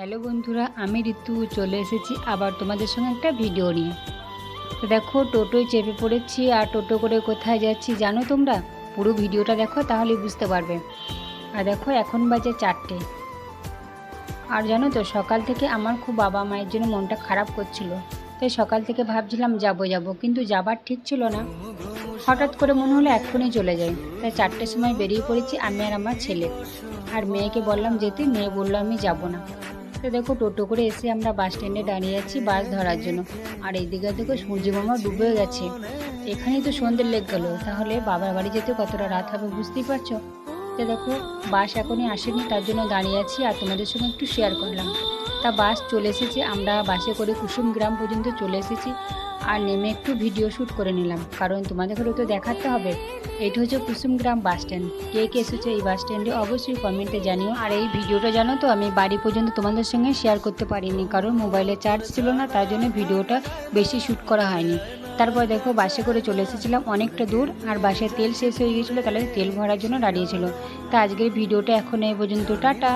Hello বন্ধুরা, আমি ঋতু, চলে এসেছি আবার তোমাদের সঙ্গে একটা ভিডিও নিয়ে। তো দেখো, টোটোয় চেপে পড়েছি আর টোটো করে কোথায় যাচ্ছি জানো তোমরা? পুরো ভিডিওটা দেখো তাহলে বুঝতে পারবে। আর দেখো, এখন বাজে চারটে। আর জানো তো, সকাল থেকে আমার খুব বাবা মায়ের জন্য মনটা খারাপ করছিল। তাই সকাল থেকে ভাবছিলাম যাব যাব, কিন্তু যাবার ঠিক ছিল না। হঠাৎ করে মনে হলো এক্ষুনি চলে যাই। তাই চারটের সময় বেরিয়ে পড়েছি আমি আর আমার ছেলে। আর মেয়েকে বললাম যেতে মেয়ে বলল আমি যাব না। তো দেখো টোটো করে এসে আমরা বাস স্ট্যান্ডে দাঁড়িয়ে আছি বাস ধরার জন্য। আর এইদিকে দেখো সূর্য মামা ডুবে গেছে। এখানেই তো সন্ধ্যের লেগ গেল। তাহলে বাবার বাড়ি যেতে কতটা রাত হবে বুঝতেই পারছ? তো দেখো, বাস এখনই আসেনি, তার জন্য দাঁড়িয়ে আছি আর তোমাদের সঙ্গে একটু শেয়ার করলাম। তা বাস চলে এসেছে, আমরা বাসে করে কুসুম গ্রাম পর্যন্ত চলে এসেছি আর নেমে একটু ভিডিও শ্যুট করে নিলাম। কারণ তোমাদের ঘরে তো দেখাতে হবে। এটা হচ্ছে কুসুমগ্রাম বাস স্ট্যান্ড কে কে এসেছে এই বাস স্ট্যান্ডে অবশ্যই কমেন্টে জানিও। আর এই ভিডিওটা জানো তো, আমি বাড়ি পর্যন্ত তোমাদের সঙ্গে শেয়ার করতে পারিনি। কারণ মোবাইলে চার্জ ছিল না, তার জন্য ভিডিওটা বেশি শ্যুট করা হয়নি। তারপর দেখো বাসে করে চলে এসেছিলাম অনেকটা দূর, আর বাসে তেল শেষ হয়ে গিয়েছিল, তাহলে তেল ভরার জন্য দাঁড়িয়েছিল। তা আজকের ভিডিওটা এখন এই পর্যন্ত, টাটা।